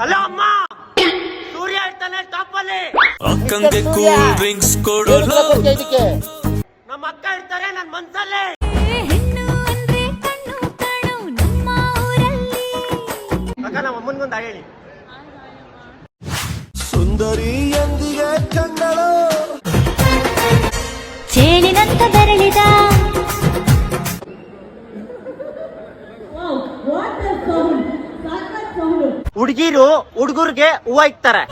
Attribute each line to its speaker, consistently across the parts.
Speaker 1: Hello ಅಮ್ಮ! ಸೂರ್ಯ ಇರ್ತಾನೆ ಟಾಪಲ್ಲಿ
Speaker 2: ಅಕ್ಕಂಗೆ cool drinks ಕೊಡಲು
Speaker 1: ನಮ್ಮ ಅಕ್ಕ ಇರ್ತಾರೆ ನನ್ ಮನ್ಸಲ್ಲೇ. ಅಕ್ಕ ನಮ್ಮ ಅಮ್ಮನ್ಗೊಂದು ಹೇಳಿ.
Speaker 3: ಸುಂದರಿ ಎಂದಿಗೆ ಕಂಡಳು
Speaker 4: ಚೇಳಿನಂತ ಬೆರಳಿದ
Speaker 1: ಹುಡ್ಗಿರು ಹುಡುಗರಿಗೆ ಹೂವ ಇಕ್ತಾರೆ.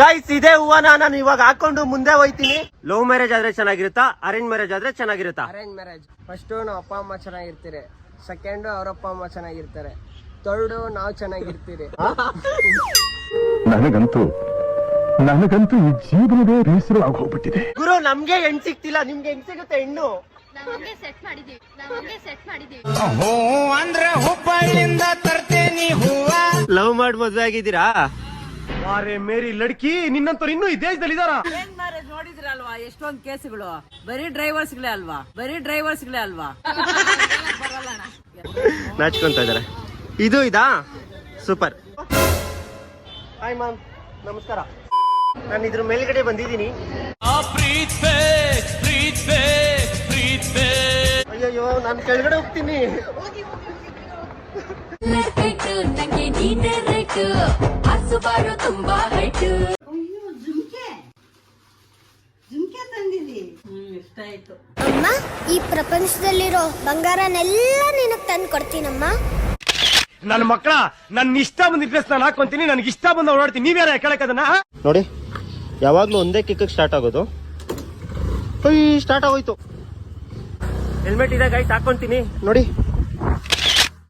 Speaker 1: ಗೈಸ್ ಇದೇ ಹೂವನ ನಾನು ಇವಾಗ ಹಾಕೊಂಡು ಮುಂದೆ ಹೋಯ್ತೀನಿ. ಲವ್ ಮ್ಯಾರೇಜ್ ಆದ್ರೆ ಚೆನ್ನಾಗಿರುತ್ತಾ? ಅರೇಂಜ್ ಮ್ಯಾರೇಜ್ ಆದ್ರೆ ಚೆನ್ನಾಗಿರುತ್ತಾ?
Speaker 5: ಅರೇಂಜ್ ಮ್ಯಾರೇಜ್ ಫಸ್ಟು ನಾವು ಅಪ್ಪ ಅಮ್ಮ ಚೆನ್ನಾಗಿರ್ತೀರಿ. ಸೆಕೆಂಡು ಅವ್ರ ಅಪ್ಪ ಅಮ್ಮ ಚೆನ್ನಾಗಿರ್ತಾರೆ. ತರ್ಡು ನಾವು ಚೆನ್ನಾಗಿರ್ತೀರಿ.
Speaker 6: ನನಗಂತೂ ನನಗಂತೂ ಈ ಜೀವನವೇ ಬೇಸರವಾಗಿ ಹೋಗ್ಬಿಟ್ಟಿದೆ
Speaker 1: ಗುರು ನಮ್ಗೆ ಹೆಣ್ ಸಿಗ್ತಿಲ್ಲ. ನಿಮ್ಗೆ ಹೆಂಗ್ ಸಿಗುತ್ತೆ ಹೆಣ್ಣು.
Speaker 4: ನಾವ್ ಹಂಗೆ ಸೆಟ್ ಮಾಡಿದೀವಿ ನಾವ್ ಹಂಗೆ ಸೆಟ್ ಮಾಡಿದೀವಿ
Speaker 1: ಲವ್ ಮಾಡಿ ಮದ್ವೆ ಆಗಿದ್ದೀರಾ? ಅರೆ ಮೇರಿ ಲಡ್ಕಿ ನಿನ್ನಂತವ್ರು ಇನ್ನೂ ಈ ದೇಶದಲ್ಲಿ ಇದಾರ
Speaker 7: ಮ್ಯಾರೇಜ್ ನೋಡಿದ್ರಲ್ವಾ? ಎಷ್ಟೊಂದ್ ಕೇಸ್ಗಳು. ಬರೀ ಡ್ರೈವರ್ಸ್ಗಳೇ ಅಲ್ವಾ? ಬರೀ ಡ್ರೈವರ್ಸ್ಗಳೇ ಅಲ್ವಾ?
Speaker 1: ನಾಚ್ಕೊಂತ ಇದಾರೆ. ಇದು ಇದಾ? ಸೂಪರ್. ಹಾಯ್ ಮಾಮ್ ನಮಸ್ಕಾರ. ನಾನು ಇದ್ರ ಮೇಲ್ಗಡೆ ಬಂದಿದ್ದೀನಿ.
Speaker 2: ಆ ಪ್ರೀತ್ ಫೇ ಪ್ರೀತ್
Speaker 1: ಅಯ್ಯಯ್ಯೋ ನಾನು ಕೆಳಗಡೆ ಹೋಗ್ತೀನಿ.
Speaker 4: ತುಂಬಾ ಹೈಟು
Speaker 7: ಇಷ್ಟ ಆಯ್ತು.
Speaker 8: ಅಮ್ಮ ಈ ಪ್ರಪಂಚದಲ್ಲಿರೋ ಬಂಗಾರನೆಲ್ಲ ನಿನಗ್ ತಂದು ಕೊಡ್ತೀನಮ್ಮ.
Speaker 1: ನನ್ನ ಮಕ್ಕಳ ನನ್ನ ಇಷ್ಟ ಬಂದ ಡ್ರೆಸ್ ನಾನು ಹಾಕೊಂತೀನಿ ನನಗೆ ಇಷ್ಟ ಬಂದ ಓಡಾಡ್ತೀನಿ. ನೀವ್ಯಾರ ಕೇಳಕ್ಕದನ್ನ ನೋಡಿ ಯಾವಾಗ್ಲೂ ಒಂದೇ ಕಿಕ್ ಸ್ಟಾರ್ಟ್ ಆಗೋದು. ಸ್ಟಾರ್ಟ್ ಆಗೋಯ್ತು. ಹೆಲ್ಮೆಟ್ ಇದೆ ಗೈಸ್ ಹಾಕೊಂತೀನಿ. ನೋಡಿ.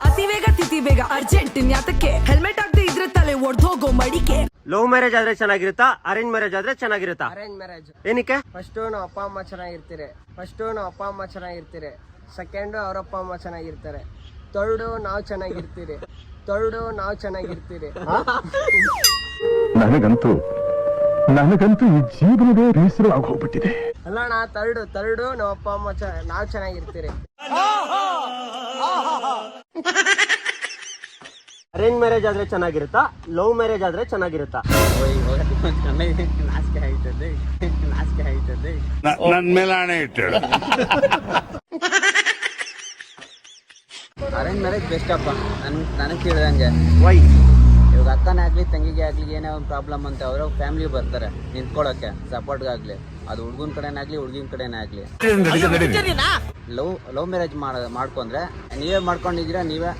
Speaker 7: ಅತಿ ಬೇಗ ತಿಥಿ ಬೇಗ ಅರ್ಜೆಂಟ್ ಯಾತಕ್ಕೆ ಹೆಲ್ಮೆಟ್ ಹಾಕದೆ ಇದ್ರೆ ತಲೆ ಒಡ್ದೋಗೋ ಮಡಿಕೆ.
Speaker 1: ಲವ್ ಮ್ಯಾರೇಜ್ ಆದ್ರೆ ಚೆನ್ನಾಗಿರುತ್ತಾ? ಅರೇಂಜ್ ಮ್ಯಾರೇಜ್ ಆದ್ರೆ ಚೆನ್ನಾಗಿರುತ್ತಾ?
Speaker 5: ಅರೇಂಜ್ ಮ್ಯಾರೇಜ್
Speaker 1: ಏನಕ್ಕೆ?
Speaker 5: ಫಸ್ಟ್ ನಾವು ಅಪ್ಪ ಅಮ್ಮ ಚೆನ್ನಾಗಿರ್ತೀರಿ. ಫಸ್ಟ್ ನಾವು ಅಪ್ಪ ಅಮ್ಮ ಚೆನ್ನಾಗಿರ್ತೀರಿ. ಸೆಕೆಂಡು ಅವರಪ್ಪ ಅಪ್ಪ ಅಮ್ಮ ಚೆನ್ನಾಗಿರ್ತಾರೆ. ತರ್ಡ್ ನಾವು ಚೆನ್ನಾಗಿರ್ತೀರಿ. ತರ್ಡ್ ನಾವು ಚೆನ್ನಾಗಿರ್ತೀರಿ.
Speaker 6: ನನಗಂತೂ ನನಗಂತೂ ಈ ಜೀವನವೇ ಬೇಸರವಾಗಿ ಹೋಗ್ಬಿಟ್ಟಿದೆ
Speaker 5: ಅಲ್ಲಣ್ಣ ತರ್ಡು ತರ್ಡು ನಮ್ಮ ಅಪ್ಪ ಅಮ್ಮ ಚ ನಾವು ಚೆನ್ನಾಗಿರ್ತೀರಿ.
Speaker 1: ಅರೇಂಜ್ ಮ್ಯಾರೇಜ್ ಆದ್ರೆ ಚೆನ್ನಾಗಿರುತ್ತಾ? ಲವ್ ಮ್ಯಾರೇಜ್ ಆದ್ರೆ ಚೆನ್ನಾಗಿರುತ್ತಾ?
Speaker 9: ನನ್ ಮೇಲೆ ಆಣೆ ಇಟ್ಟಳು
Speaker 5: ಅರೇಂಜ್ ಮ್ಯಾರೇಜ್ ಬೆಸ್ಟ್ ಅಪ್ಪ. ನನ್ ನನಗೆ ಕೇಳಿದಂಗೆ
Speaker 1: ವೈ
Speaker 5: ಇವಾಗ ಅಕ್ಕನೇ ಆಗ್ಲಿ ತಂಗಿಗೆ ಆಗಲಿ ಏನೇ ಒಂದು ಪ್ರಾಬ್ಲಮ್ ಅಂತ ಅವರು ಫ್ಯಾಮಿಲಿ ಬರ್ತಾರೆ ನಿಂತ್ಕೊಳ್ಳೋಕೆ ಸಪೋರ್ಟ್ಗಾಗಲಿ ಅದು ಹುಡುಗನ ಕಡೆನಾಗ್ಲಿ ಹುಡುಗಿನ ಕಡೆನೇ ಆಗ್ಲಿ. ಲವ್ ಲವ್ ಮ್ಯಾರೇಜ್ ಮಾಡ ಮಾಡ್ಕೊಂಡ್ರೆ ನೀವೇ ಮಾಡ್ಕೊಂಡಿದ್ದೀರಾ ನೀವೇ?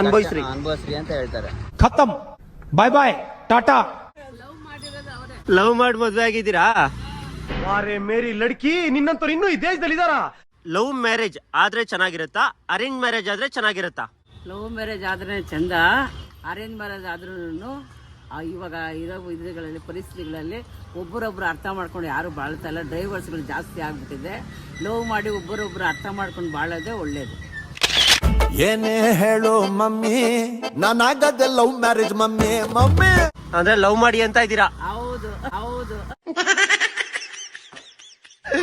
Speaker 1: ಅನುಭವಿಸ್ರಿ.
Speaker 5: ಅನುಭವಿಸ್ರಿ ಅಂತ ಹೇಳ್ತಾರೆ.
Speaker 3: ಖತಮ್ ಬಾಯ್ ಬಾಯ್ ಟಾಟಾ
Speaker 1: ಲವ್ ಮಾಡಿ ಮದ್ವೆ ಆಗಿದ್ದೀರಾ? ಅರೆ ಮೇರಿ ಲಡ್ಕಿ ನಿನ್ನಂತವ್ರು ಇನ್ನೂ ಈ ದೇಶದಲ್ಲಿ ಇದಾರ ಲವ್ ಮ್ಯಾರೇಜ್ ಆದ್ರೆ ಚೆನ್ನಾಗಿರುತ್ತಾ? ಅರೇಂಜ್ ಮ್ಯಾರೇಜ್ ಆದ್ರೆ ಚೆನ್ನಾಗಿರುತ್ತಾ?
Speaker 7: ಲವ್ ಮ್ಯಾರೇಜ್ ಆದ್ರೆ ಚಂದ ಅರೇಂಜ್ ಮ್ಯಾರೇಜ್ ಆದ್ರೂ ಇವಾಗ ಇರೋ ಇದ್ರಲ್ಲಿ ಪರಿಸ್ಥಿತಿಗಳಲ್ಲಿ ಒಬ್ಬರೊಬ್ರು ಅರ್ಥ ಮಾಡ್ಕೊಂಡು ಯಾರು ಬಾಳ್ತಾ ಇಲ್ಲ. ಡ್ರೈವರ್ಸ್ಗಳು ಜಾಸ್ತಿ ಆಗ್ಬಿಟ್ಟಿದೆ. ಲವ್ ಮಾಡಿ ಒಬ್ಬರೊಬ್ರು ಅರ್ಥ ಮಾಡ್ಕೊಂಡು ಬಾಳೋದೆ ಒಳ್ಳೇದು.
Speaker 3: ಏನೇ ಹೇಳು ಮಮ್ಮಿ ನಾನಾಗದೆ ಲವ್ ಮ್ಯಾರೇಜ್ ಮಮ್ಮಿ. ಮಮ್ಮಿ!
Speaker 1: ಅಂದ್ರೆ ಲವ್ ಮಾಡಿ ಅಂತ ಇದ್ದೀರಾ?
Speaker 7: ಹೌದು ಹೌದು.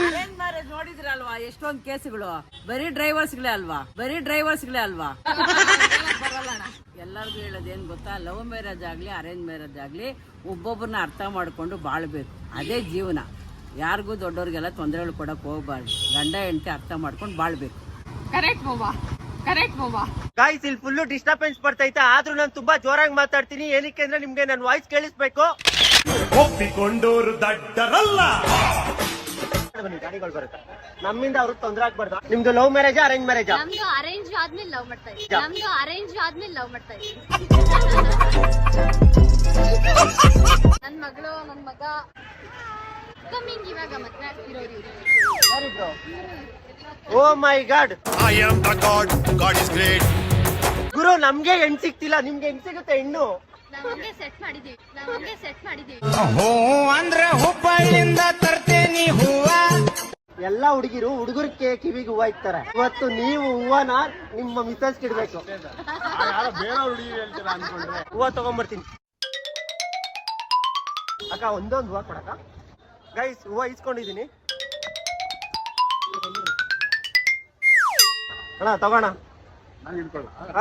Speaker 7: ಅರೇಂಜ್ ಮ್ಯಾರೇಜ್ ನೋಡಿದ್ರಲ್ವಾ? ಎಷ್ಟೊಂದು ಕೇಸ್ಗಳು. ಬರೀ ಡ್ರೈವರ್ಸ್ಗಳೇ ಅಲ್ವಾ? ಬರೀ ಡ್ರೈವರ್ಸ್ಗಳೇ ಅಲ್ವಾ? ಎಲ್ಲರಿಗೂ ಹೇಳೋದೇನು ಗೊತ್ತಾ? ಲವ್ ಮ್ಯಾರೇಜ್ ಆಗಲಿ ಅರೇಂಜ್ ಮ್ಯಾರೇಜ್ ಆಗಲಿ ಒಬ್ಬೊಬ್ಬರನ್ನ ಅರ್ಥ ಮಾಡಿಕೊಂಡು ಬಾಳ್ಬೇಕು. ಅದೇ ಜೀವನ. ಯಾರಿಗೂ ದೊಡ್ಡವ್ರಿಗೆಲ್ಲ ತೊಂದರೆಗಳು ಕೊಡಕ್ಕೆ ಹೋಗ್ಬಾರ್ದು. ಗಂಡ ಹೆಂಡತಿ ಅರ್ಥ ಮಾಡ್ಕೊಂಡು ಬಾಳ್ಬೇಕು.
Speaker 1: ಕರೆಕ್ಟ್ ಕರೆಕ್ಟ್ ಗಾಯ್ಸ್ ಇಲ್ಲಿ ಫುಲ್ಲು ಡಿಸ್ಟರ್ಬೆನ್ಸ್ ಬರ್ತೈತೆ. ಆದ್ರೂ ನಾನು ತುಂಬಾ ಜೋರಾಗಿ ಮಾತಾಡ್ತೀನಿ. ಏನಕ್ಕೆ ಅಂದ್ರೆ ನಿಮ್ಗೆ ನನ್ನ ವಾಯ್ಸ್ ಕೇಳಿಸ್ಬೇಕು.
Speaker 9: ಒಪ್ಪಿಕೊಂಡೋರು ದಡ್ಡರಲ್ಲ.
Speaker 1: ಬನ್ನಿ ಗಾಡಿಗಳು ಬರುತ್ತೆ. ನಮ್ಮಿಂದ ಅವ್ರಿಗೆ ತೊಂದರೆ ಆಗ್ಬಾರ್ದು. ನಿಮ್ದು ಲವ್ ಮ್ಯಾರೇಜ್ ಅರೇಂಜ್ ಮ್ಯಾರೇಜ್
Speaker 4: ನಮ್ದು ಅರೇಂಜ್ ಆದ್ಮೇಲೆ ಲವ್ ಮಾಡ್ತಾ ಇದೀವಿ ನಮ್ದು ಅರೇಂಜ್ ಆದ್ಮೇಲೆ ಲವ್ ಮಾಡ್ತಾ ಇದೀವಿ ನನ್ ಮಗಳು ನನ್ ಮಗ. ಕಮ್ಮಿಂಗ್ ಇವಾಗ ಮದ್ವೆ ಆಗ್ತಿರೋರು.
Speaker 1: ಓ my god
Speaker 9: I am the god god is great
Speaker 1: ಗುರು ನಮ್ಗೆ ಹೆಣ್ ಸಿಕ್ತಿಲ್ಲ ನಿಮ್ಗೆ ಹೆಣ್ ಸಿಗುತ್ತೆ ಹೆಣ್ಣು.
Speaker 4: ನಮಗೆ ಸೆಟ್ ಮಾಡಿದೀವಿ ನಮಗೆ ಸೆಟ್ ಮಾಡಿದೀವಿ
Speaker 5: ಅಂದ್ರೆ ಹೂವ
Speaker 1: ಎಲ್ಲಾ ಹುಡುಗಿರು ಹುಡುಗರಿಗೆ ಕಿವಿಗೆ ಹೂವ ಇಕ್ತಾರೆ ಇವತ್ತು ನೀವು ಹೂವನ ನಿಮ್ಮ ಮಿಸಸ್ ಇಡ್ಬೇಕು. ಹೂವ ತಗೊಂಡ್ಬರ್ತೀನಿ ಅಕ್ಕ ಒಂದೊಂದು ಹೂವ ಕೊಡಕ ಗೈಸ್ ಹೂವ ಇಸ್ಕೊಂಡಿದೀನಿ ಅಣ್ಣ ತಗೋಣ.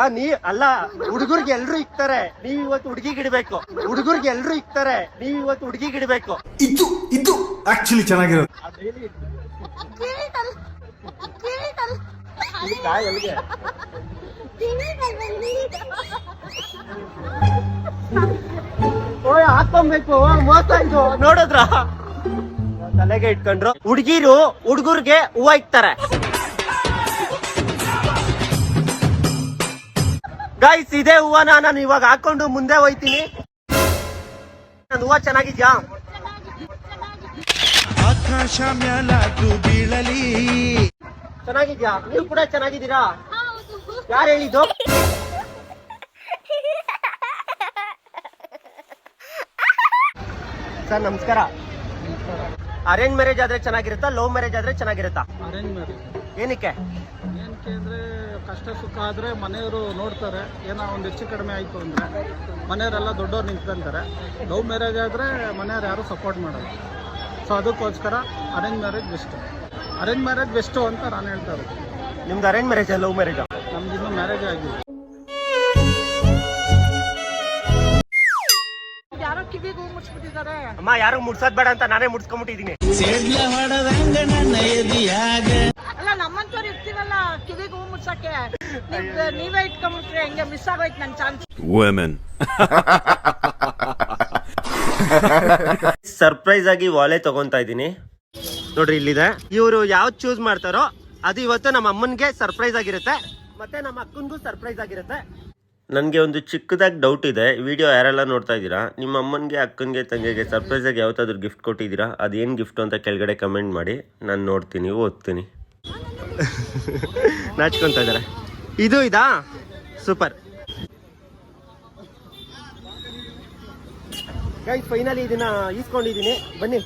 Speaker 1: ಆ ನೀ ಅಲ್ಲ ಹುಡುಗರ್ಗೆ ಎಲ್ರು ಇಕ್ತಾರೆ. ನೀವ್ ಇವತ್ತು ಹುಡುಗಿ ಇಡ್ಬೇಕು. ಹುಡುಗರ್ಗೆ ಎಲ್ರು ಇಕ್ತಾರೆ. ನೀವ್ ಇವತ್ತು ಹುಡುಗಿ ಇಡ್ಬೇಕು.
Speaker 3: ಇದು ಇದು ಆಕ್ಚುಲಿ ಚೆನ್ನಾಗಿರೋದು.
Speaker 1: ನೋಡಿದ್ರ? ತಲೆಗೆ ಇಟ್ಕೊಂಡ್ರು. ಹುಡ್ಗಿರು ಹುಡುಗರ್ಗೆ ಹೂವ ಇಕ್ತಾರೆ. ಗೈಸ್ ಇದೇ ಹೂವನ ನಾನು ಇವಾಗ ಹಾಕೊಂಡು ಮುಂದೆ ಹೋಯ್ತೀನಿ. ನನ್ ಹೂವ ಚೆನ್ನಾಗಿದ್ಯಾ?
Speaker 3: ಆಕಾಶ ಮ್ಯಾಲಾದ್ರೂ ಬೀಳಲಿ.
Speaker 1: ಚೆನ್ನಾಗಿದ್ಯಾ? ನೀವು ಕೂಡ ಚೆನ್ನಾಗಿದ್ದೀರಾ? ಯಾರು ಹೇಳಿದ್ದು? ಸರ್ ನಮಸ್ಕಾರ. ಅರೇಂಜ್ ಮ್ಯಾರೇಜ್ ಆದ್ರೆ ಚೆನ್ನಾಗಿರುತ್ತಾ ಲವ್ ಮ್ಯಾರೇಜ್ ಆದ್ರೆ ಚೆನ್ನಾಗಿರುತ್ತಾ?
Speaker 10: Arrange marriage.
Speaker 1: ಏನಕ್ಕೆ?
Speaker 10: ಏನಕ್ಕೆ ಅಂದರೆ ಕಷ್ಟ ಸುಖ ಆದ್ರೆ ಮನೆಯವರು ನೋಡ್ತಾರೆ. ಏನೋ ಒಂದು ಹೆಚ್ಚು ಕಡಿಮೆ ಆಯ್ತು ಅಂದ್ರೆ ಮನೆಯವರೆಲ್ಲ ದೊಡ್ಡವ್ರು ನಿಂತ್ಕೊಂತಾರೆ. ಲವ್ ಮ್ಯಾರೇಜ್ ಆದ್ರೆ ಮನೆಯವ್ರು ಯಾರು ಸಪೋರ್ಟ್ ಮಾಡಲ್ಲ. ಸೊ ಅದಕ್ಕೋಸ್ಕರ arrange marriage best arrange marriage best ಅಂತ ನಾನು ಹೇಳ್ತಾ ಇರೋದು.
Speaker 1: ನಿಮ್ದು ಅರೇಂಜ್ ಮ್ಯಾರೇಜ್ ಲವ್ ಮ್ಯಾರೇಜ್
Speaker 10: ನಮ್ದು ಇನ್ನೂ ಮ್ಯಾರೇಜ್ ಆಗಿದೆ.
Speaker 7: ಯಾರೋ ಕಿವಿಗೂ ಮುಚ್ಚಿಬಿಟ್ಟಿದ್ದಾರೆ.
Speaker 1: ಅಮ್ಮ ಯಾರು ಮುಡ್ಸೋದ್ ಬೇಡ ಅಂತ ನಾನೇ ಮುಡ್ಸ್ಕೊಂಡ್ಬಿಟ್ಟಿದೀನಿ
Speaker 7: ಅಲ್ಲ ನಮ್ಮಂತವ್ರು ಇರ್ತೀವಲ್ಲ ಕಿವಿಗೆ ಮುಚ್ಚಕ್ಕೆ ನೀವ್- ನೀವೇ ಇಟ್ಕೊಂಡ್ಬಿಟ್ರೆ ಹೆಂಗೆ ಮಿಸ್ ಆಗೋಯ್ತು ನನ್ನ ಚಾನ್ಸ್
Speaker 1: ಸರ್ಪ್ರೈಸ್ ಆಗಿ ವಾಲೆ ತಗೊಂತಾ ಇದ್ದೀನಿ. ನೋಡ್ರಿ ಇಲ್ಲಿದೆ. ಇವರು ಯಾವ್ದು ಚೂಸ್ ಮಾಡ್ತಾರೋ ಅದು ಇವತ್ತು ನಮ್ಮ ಅಮ್ಮನಿಗೆ ಸರ್ಪ್ರೈಸ್ ಆಗಿರುತ್ತೆ. ಮತ್ತೆ ನಮ್ಮ ಅಕ್ಕನಿಗೂ ಸರ್ಪ್ರೈಸ್ ಆಗಿರುತ್ತೆ. ನನಗೆ ಒಂದು ಚಿಕ್ಕದಾಗಿ ಡೌಟ್ ಇದೆ. ವಿಡಿಯೋ ಯಾರೆಲ್ಲ ನೋಡ್ತಾ ಇದ್ದೀರಾ? ನಿಮ್ಮ ಅಮ್ಮನಿಗೆ, ಅಕ್ಕನಿಗೆ, ತಂಗಿಗೆ ಸರ್ಪ್ರೈಸ್ ಆಗಿ ಯಾವತ್ತಾದ್ರೂ ಗಿಫ್ಟ್ ಕೊಟ್ಟಿದ್ದೀರಾ? ಅದೇನು ಗಿಫ್ಟ್ ಅಂತ ಕೆಳಗಡೆ ಕಮೆಂಟ್ ಮಾಡಿ. ನಾನು ನೋಡ್ತೀನಿ, ಓದ್ತೀನಿ. ನಾಚ್ಕೊಂತ ಇದ್ದಾರೆ. ಇದು ಇದಾ? ಸೂಪರ್. ಗೈಸ್ ಫೈನಲಿ ಇದನ್ನ ಈಸ್ಕೊಂಡಿದೀನಿ ಬನ್ನಿ.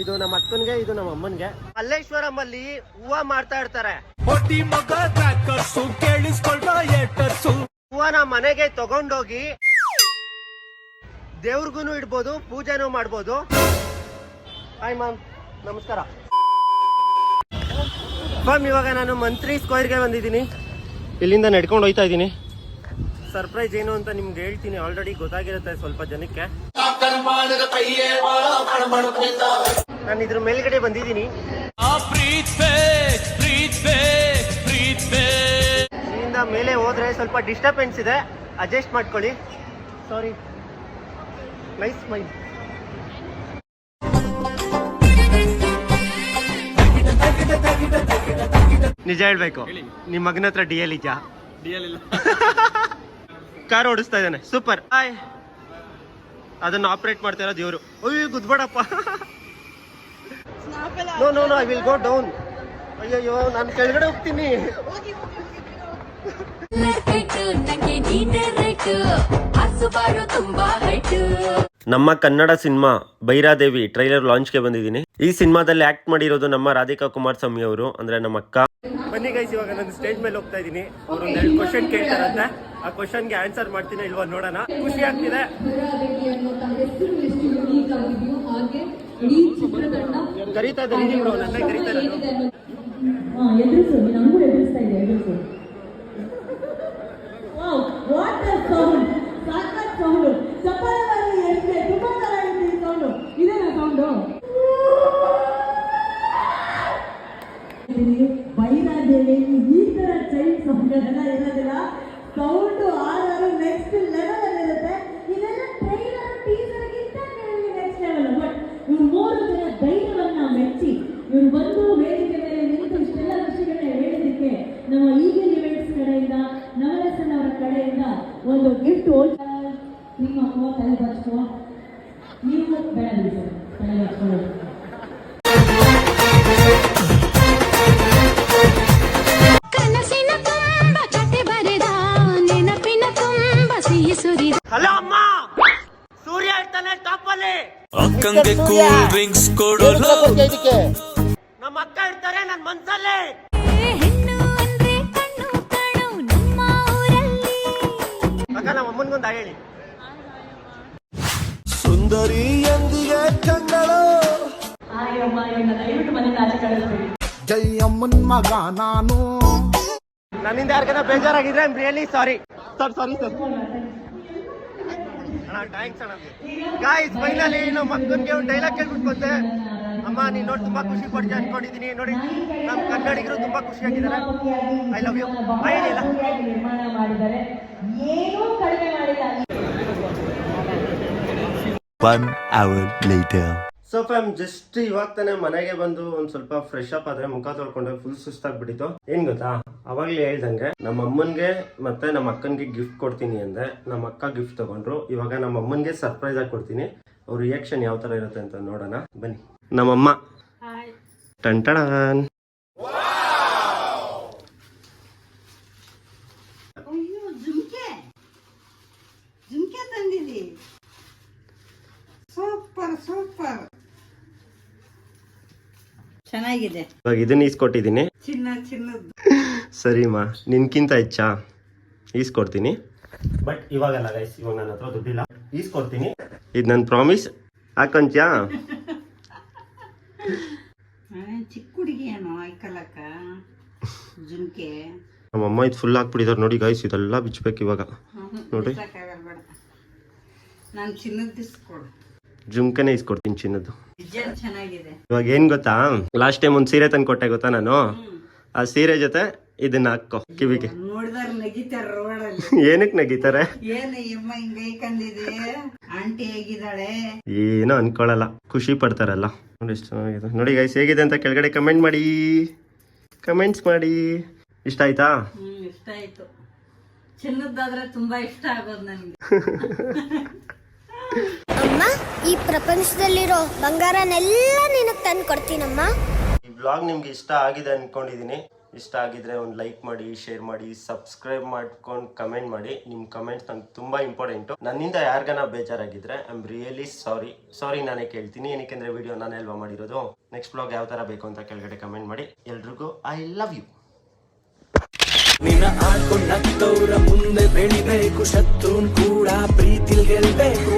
Speaker 1: ಇದು ನಮ್ಮ ಅಕ್ಕನ್ಗೆ ಇದು ನಮ್ಮ ಅಮ್ಮನ್ಗೆ. ಮಲ್ಲೇಶ್ವರಂ ಅಲ್ಲಿ ಹೂವ ಮಾಡ್ತಾ ಇರ್ತಾರೆ. ಹೂವನ ಮನೆಗೆ ತಗೊಂಡೋಗಿ ದೇವ್ರಿಗೂ ಇಡ್ಬೋದು ಪೂಜೆನೂ ಮಾಡ್ಬೋದು. ಹಾಯ್ ಮ್ಯಾಮ್ ನಮಸ್ಕಾರ. ಮ್ಯಾಮ್ ಇವಾಗ ನಾನು ಮಂತ್ರಿ ಸ್ಕ್ವೇರ್ಗೆ ಬಂದಿದ್ದೀನಿ. ಇಲ್ಲಿಂದ ನಡ್ಕೊಂಡು ಹೋಯ್ತಾ ಇದ್ದೀನಿ. ಸರ್ಪ್ರೈಸ್ ಏನು ಅಂತ ನಿಮ್ಗೆ ಹೇಳ್ತೀನಿ. ಆಲ್ರೆಡಿ ಗೊತ್ತಾಗಿರುತ್ತೆ ಸ್ವಲ್ಪ ಜನಕ್ಕೆ. ನಾನು ಇದ್ರ ಮೇಲ್ಗಡೆ ಬಂದಿದ್ದೀನಿ. ಇಲ್ಲಿಂದ ಮೇಲೆ ಹೋದ್ರೆ ಸ್ವಲ್ಪ ಡಿಸ್ಟರ್ಬೆನ್ಸ್ ಇದೆ. ಅಡ್ಜಸ್ಟ್ ಮಾಡ್ಕೊಳ್ಳಿ. ಸಾರಿ ನೈಸ್ ಮೈಂಡ್ ನಿಜ ಹೇಳ್ಬೇಕು. ನಿಮ್ಮ ಮಗನ ಹತ್ರ ಡಿ ಎಲ್ ಇಲ್ಲ. ಕಾರ್ ಓಡಿಸ್ತಾ ಇದ್ದಾನೆ. ಸೂಪರ್ ಹಾಯ್ ಅದನ್ನ ಆಪರೇಟ್ ಮಾಡ್ತಾ ಇರೋ ದೇವರು. ಅಯ್ಯೋ ಗುದ್ಬೇಡಪ್ಪ. No no no I will go down ಅಯ್ಯಯ್ಯೋ ನಾನು ಕೆಳಗಡೆ ಹೋಗ್ತೀನಿ.
Speaker 4: ರೇಟು ನಂಗೆ ನೀನೆ ರೇಟು ಹಸು ಬಾರು ತುಂಬಾ ಹೈಟು
Speaker 1: ನಮ್ಮ ಕನ್ನಡ ಸಿನಿಮಾ ಬೈರಾದೇವಿ ಟ್ರೈಲರ್ ಲಾಂಚ್ಗೆ ಬಂದಿದ್ದೀನಿ. ಈ ಸಿನಿಮಾದಲ್ಲಿ ಆಕ್ಟ್ ಮಾಡಿರೋದು ನಮ್ಮ ರಾಧಿಕಾ ಕುಮಾರ್ ಸ್ವಾಮಿ ಅವರು ಅಂದ್ರೆ ನಮ್ಮ ಅಕ್ಕ. ಬನ್ನಿ ಗೈಸ್ ಇವಾಗ ನಾನು ಸ್ಟೇಜ್ ಮೇಲೆ ಹೋಗ್ತಾ ಇದ್ದೀನಿ. ಅವರು ಒಂದೆರಡು ಕ್ವಶನ್ ಕೇಳ್ತಾರಂತೆ. ಆ ಕ್ವಶನ್ಗೆ ಆನ್ಸರ್ ಮಾಡ್ತೀನಿ ಇಲ್ವಾ ನೋಡೋಣ. ಖುಷಿ ಆಗ್ತಿದೆ. ಕರೀತಾ ಇದ್ದಾರೆ ನನ್ನ
Speaker 11: ಬೈರಾದೇವಿ ಈ ತರ ಚೈಲ್ಡ್ ಸೌಂಡ್ ಎಲ್ಲ ಇರೋದಿಲ್ಲ. ಸೌಂಡ್ ಕಡೆಯಿಂದ ಒಂದು ಗಿಫ್ಟ್ ನಿಮ್ಮ ಅಮ್ಮ ತಲೆ ಬಚ್ಕೋ ನೀವು ಬೇಡ ಬಿಡಿ ತಲೆ ಬಚ್ಕೊಳ್ಳಿ.
Speaker 4: ಕನಸಿನ ತುಂಬ ಕತೆ ಬರೆದ ನೆನಪಿನ ತುಂಬ ಸಿಹಿ ಸುರಿದ.
Speaker 1: ಹಲೋ ಅಮ್ಮ! ಸೂರ್ಯ ಇರ್ತಾನೆ ಟಾಪಲ್ಲಿ
Speaker 2: ಅಕ್ಕಂಗೆ ಕೂಲ್ ಡ್ರಿಂಕ್ಸ್ ಕೊಡೋಲ್ಲ.
Speaker 1: ನಮ್ಮ ಅಕ್ಕ ಇರ್ತಾರೆ ನನ್ನ ಮನ್ಸಲ್ಲಿ. ಹೇಳಿ.
Speaker 3: ಸುಂದರಿ ಎಂದಿಗೆ ಕಂಡಳು ಜಯಮ್ಮನ್ ಮಗ ನಾನು.
Speaker 1: ನನ್ನಿಂದ ಯಾರಿಗಾರ ಬೇಜಾರಾಗಿದ್ರೆ I'm really sorry sir sorry sir. ಅಣ್ಣ ಥ್ಯಾಂಕ್ಸ್ ಅಣ್ಣ. ಗಾಯ್ಸ್ ಫೈನಲಿ ನಮ್ಮ ಮಕ್ಕನಿಗೆ ಒಂದು ಡೈಲಾಗ್ ಕೇಳ್ಬಿಟ್ಟು ಬಂದೆ ಅಮ್ಮ ನೀನ್ ನೋಡಿ ತುಂಬಾ ಖುಷಿ ಪಡ್ತೀನಿ ಅನ್ಕೊಂಡಿದೀನಿ. ನೋಡಿ ನಮ್ಮ ಕನ್ನಡಿಗರು ತುಂಬಾ ಖುಷಿ ಖುಷಿಯಾಗಿದ್ದಾರೆ ಐ ಲವ್ ಯು
Speaker 10: ಮಾಡಿದ್ದಾರೆ. ಏನೂ ಕಡಿಮೆ ಮಾಡಿಲ್ಲ.
Speaker 6: One hour later
Speaker 1: so fam just ಇವಾಗ ತಾನೇ ಮನೆಗೆ ಬಂದು ಒಂದ್ ಸ್ವಲ್ಪ ಫ್ರೆಶ್ ಅಪ್ ಆದ್ರೆ ಮುಖ ತೊಳ್ಕೊಂಡೆ ಫುಲ್ ಸುಸ್ತಾಗ್ಬಿಟ್ಟಿತ್ತು. ಏನ್ ಗೊತ್ತಾ? ಅವಾಗ್ಲೇ ಹೇಳ್ದಂಗೆ ನಮ್ಮ ಅಮ್ಮನ್ಗೆ ಮತ್ತೆ ನಮ್ಮ ಅಕ್ಕನ್ಗೆ ಗಿಫ್ಟ್ ಕೊಡ್ತೀನಿ ಅಂದ್ರೆ ನಮ್ಮ ಅಕ್ಕ ಗಿಫ್ಟ್ ತಗೊಂಡ್ರು. ಇವಾಗ ನಮ್ಮ ಅಮ್ಮನ್ಗೆ ಸರ್ಪ್ರೈಸ್ ಆಗಿ ಕೊಡ್ತೀನಿ. ಅವ್ರ ರಿಯಾಕ್ಷನ್ ಯಾವ ತರ ಇರುತ್ತೆ ಅಂತ ನೋಡೋಣ. ಬನ್ನಿ. ನಮ್ಮಮ್ಮ. ಟಂಟಣಾನ್
Speaker 10: ಅಯ್ಯೋ ಜುಮ್ಕೆ ಜುಮ್ಕೆ ತಂದಿದಿ ಸೂಪರ್. ಚೆನ್ನಾಗಿದೆ.
Speaker 1: ಇವಾಗ ಇದನ್ನ ಈಸ್ಕೊಟ್ಟಿದ್ದೀನಿ.
Speaker 10: ಚಿನ್ನ ಚಿನ್ನದ್ದು.
Speaker 1: ಸರಿಮಾ ನಿನ್ಕಿಂತ ಹೆಚ್ಚಾ? ಈಸ್ಕೊಡ್ತೀನಿ. ಬಟ್ ಇವಾಗಲ್ಲ ಗೈಸ್ ಇವಾಗ ನನ್ನ ಹತ್ರ ದುಡ್ಡಿಲ್ಲ. ಈಸ್ಕೊಡ್ತೀನಿ. ಇದು ನನ್ನ ಪ್ರಾಮಿಸ್. ಹಾಕೊಂತ್ಯಾ?
Speaker 10: ಚಿಕ್ಕ ಹುಡುಗಿ ಏನೋ ಆಯ್ಕಲಕ್ಕ ಜುಮ್ಕೆ
Speaker 1: ನಮ್ಮಮ್ಮ ಇದು ಫುಲ್ ಹಾಕ್ಬಿಟ್ಟಿದಾರೆ ನೋಡಿ ಗೈಸ್ ಇದೆಲ್ಲ ಬಿಚ್ಚಬೇಕು ಇವಾಗ.
Speaker 10: ನೋಡಿ. ನಾನು ಚಿನ್ನದ್ದು ಇಸ್ಕೊಡು.
Speaker 1: ಜುಮ್ಕನೆ ಇಸ್ಕೊಡ್ತೀನಿ ಚಿನ್ನದ್ದು.
Speaker 10: ಚೆನ್ನಾಗಿದೆ.
Speaker 1: ಇವಾಗ ಏನ್ ಗೊತ್ತಾ? ಲಾಸ್ಟ್ ಟೈಮ್ ಒಂದು ಸೀರೆ ತಂದು ಕೊಟ್ಟೆ ಗೊತ್ತಾ ನಾನು? ಆ ಸೀರೆ ಜೊತೆ ಇದನ್ನ ಹಾಕೋ ಕಿವಿಗೆ.
Speaker 10: ಏನಕ್ ನಗಿತಾರೆ ರೋಡಲ್ಲಿ.
Speaker 1: ಏನಕ್ಕೆ ನಗೀತಾರೆ?
Speaker 10: ಏನು
Speaker 1: ಅನ್ಕೊಳಲ್ಲ. ಖುಷಿ ಪಡ್ತಾರಲ್ಲ. ನೋಡಿ ಚೆನ್ನಾಗಿದೆ. ನೋಡಿ ಗೈಸ್ ಹೇಗಿದೆ ಅಂತ ಕೆಳಗಡೆ ಕಮೆಂಟ್ ಮಾಡಿ. ಕಮೆಂಟ್ಸ್ ಮಾಡಿ. ಇಷ್ಟ ಆಯ್ತಾ?
Speaker 10: ಇಷ್ಟ ಆಯ್ತು. ಚಿನ್ನದ್ದಾದ್ರೆ ತುಂಬಾ ಇಷ್ಟ ಆಗೋದು ನನಗೆ.
Speaker 8: ಅಮ್ಮ ಈ ಪ್ರಪಂಚದಲ್ಲಿರೋ ಬಂಗಾರನೆಲ್ಲ ನಿನಗೆ ತಂದು ಕೊಡ್ತೀನಮ್ಮ.
Speaker 1: ಈ ಬ್ಲಾಗ್ ನಿಮ್ಗೆ ಇಷ್ಟ ಆಗಿದೆ ಅನ್ಕೊಂಡಿದೀನಿ. ಇಷ್ಟ ಆಗಿದ್ರೆ ಒಂದು ಲೈಕ್ ಮಾಡಿ ಶೇರ್ ಮಾಡಿ ಸಬ್ಸ್ಕ್ರೈಬ್ ಮಾಡ್ಕೊಂಡು ಕಮೆಂಟ್ ಮಾಡಿ. ನಿಮ್ಮ ಕಮೆಂಟ್ಸ್ ನಂಗೆ ತುಂಬ ಇಂಪಾರ್ಟೆಂಟು ನನ್ನಿಂದ ಯಾರಿಗಾನ ಬೇಜಾರಾಗಿದ್ರೆ I am really sorry sorry ನಾನೇ ಕೇಳ್ತೀನಿ. ಏನಕ್ಕೆಂದ್ರೆ ವಿಡಿಯೋ ನಾನು ಅಲ್ವಾ ಮಾಡಿರೋದು? ನೆಕ್ಸ್ಟ್ ಬ್ಲಾಗ್ ಯಾವ ಥರ ಬೇಕು ಅಂತ ಕೆಳಗಡೆ ಕಮೆಂಟ್ ಮಾಡಿ. ಎಲ್ರಿಗೂ ಐ ಲವ್ ಯು
Speaker 12: ನಿನ್ನ ಮುಂದೆ ಬೆಳಿಬೇಕು. ಶತ್ರುನ್ ಕೂಡ ಪ್ರೀತಿಲ್ ಗೆಲ್ಬೇಕು.